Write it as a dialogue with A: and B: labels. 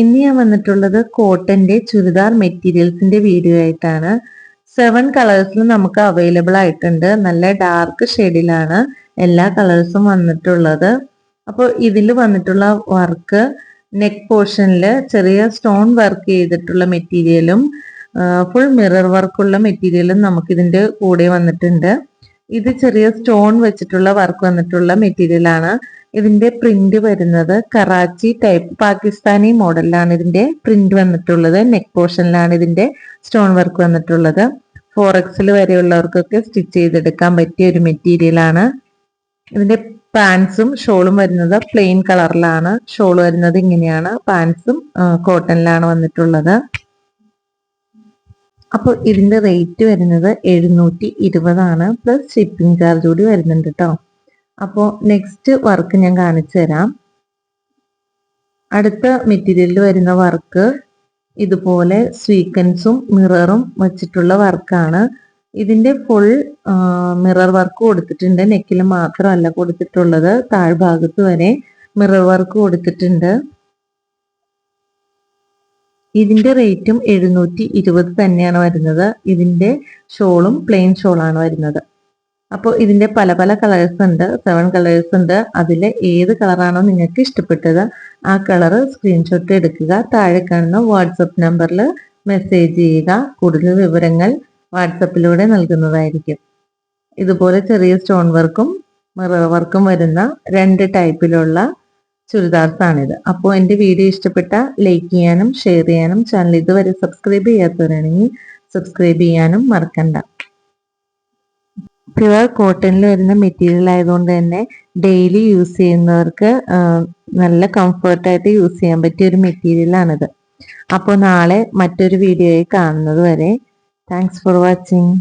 A: ഇന്ന് ഞാൻ വന്നിട്ടുള്ളത് കോട്ടന്റെ ചുരിദാർ മെറ്റീരിയൽസിന്റെ വീഡിയോ ആയിട്ടാണ് സെവൻ കളേഴ്സിൽ നമുക്ക് അവൈലബിൾ ആയിട്ടുണ്ട്. നല്ല ഡാർക്ക് ഷെയ്ഡിലാണ് എല്ലാ കളേഴ്സും വന്നിട്ടുള്ളത്. അപ്പോൾ ഇതിൽ വന്നിട്ടുള്ള വർക്ക് നെക്ക് പോർഷനിൽ ചെറിയ സ്റ്റോൺ വർക്ക് ചെയ്തിട്ടുള്ള മെറ്റീരിയലും ഫുൾ മിറർ വർക്കുള്ള മെറ്റീരിയലും നമുക്ക് ഇതിന്റെ കൂടെ വന്നിട്ടുണ്ട്. ഇത് ചെറിയ സ്റ്റോൺ വെച്ചിട്ടുള്ള വർക്ക് വന്നിട്ടുള്ള മെറ്റീരിയലാണ്. ഇതിന്റെ പ്രിന്റ് വരുന്നത് കറാച്ചി ടൈപ്പ് പാകിസ്ഥാനി മോഡലിലാണ് ഇതിന്റെ പ്രിന്റ് വന്നിട്ടുള്ളത്. നെക്ക് പോർഷനിലാണ് ഇതിന്റെ സ്റ്റോൺ വർക്ക് വന്നിട്ടുള്ളത്. ഫോർ എക്സിൽ വരെയുള്ളവർക്കൊക്കെ സ്റ്റിച്ച് ചെയ്തെടുക്കാൻ പറ്റിയ ഒരു മെറ്റീരിയലാണ് ഇതിന്റെ പാൻസും ഷോളും വരുന്നത് പ്ലെയിൻ കളറിലാണ് ഷോൾ വരുന്നത് ഇങ്ങനെയാണ്. പാൻസും കോട്ടണിലാണ് വന്നിട്ടുള്ളത്. അപ്പോൾ ഇതിന്റെ റേറ്റ് വരുന്നത് എഴുന്നൂറ്റി ഇരുപതാണ്. പ്ലസ് ഷിപ്പിംഗ് ചാർജ് കൂടി വരുന്നുണ്ട് കേട്ടോ അപ്പോൾ നെക്സ്റ്റ് വർക്ക് ഞാൻ കാണിച്ചു തരാം. അടുത്ത മെറ്റീരിയലിൽ വരുന്ന വർക്ക് ഇതുപോലെ സ്വീക്കൻസും മിററും വച്ചിട്ടുള്ള വർക്കാണ് ഇതിന്റെ ഫുൾ മിറർ വർക്ക് കൊടുത്തിട്ടുണ്ട്. നെക്കിൽ മാത്രമല്ല കൊടുത്തിട്ടുള്ളത്. താഴ്ഭാഗത്ത് വരെ മിറർ വർക്ക് കൊടുത്തിട്ടുണ്ട്. ഇതിന്റെ റേറ്റും എഴുന്നൂറ്റി ഇരുപത് തന്നെയാണ് വരുന്നത്. ഇതിന്റെ ഷോളും പ്ലെയിൻ ഷോളാണ് വരുന്നത്. അപ്പോൾ ഇതിന്റെ പല പല കളേഴ്സ് ഉണ്ട് സെവൻ കളേഴ്സ് ഉണ്ട്. അതിൽ ഏത് കളറാണോ നിങ്ങൾക്ക് ഇഷ്ടപ്പെട്ടത് ആ കളർ സ്ക്രീൻഷോട്ട് എടുക്കുക. താഴെ കാണുന്ന വാട്സപ്പ് നമ്പറിൽ മെസ്സേജ് ചെയ്യുക. കൂടുതൽ വിവരങ്ങൾ വാട്സപ്പിലൂടെ നൽകുന്നതായിരിക്കും. ഇതുപോലെ ചെറിയ സ്റ്റോൺ വർക്കും മിറർ വർക്കും വരുന്ന രണ്ട് ടൈപ്പിലുള്ള ചുരിദാർസാണിത് അപ്പോൾ എന്റെ വീഡിയോ ഇഷ്ടപ്പെട്ട ലൈക്ക് ചെയ്യാനും ഷെയർ ചെയ്യാനും ചാനൽ ഇതുവരെ സബ്സ്ക്രൈബ് ചെയ്യാത്തവരാണെങ്കിൽ സബ്സ്ക്രൈബ് ചെയ്യാനും മറക്കണ്ട. പ്യുവർ കോട്ടണിൽ വരുന്ന മെറ്റീരിയൽ ആയതുകൊണ്ട് തന്നെ ഡെയിലി യൂസ് ചെയ്യുന്നവർക്ക് നല്ല കംഫർട്ടായിട്ട് യൂസ് ചെയ്യാൻ പറ്റിയ ഒരു മെറ്റീരിയലാണിത് അപ്പോൾ നാളെ മറ്റൊരു വീഡിയോയിൽ കാണുന്നത് വരെ താങ്ക്സ് ഫോർ വാച്ചിങ്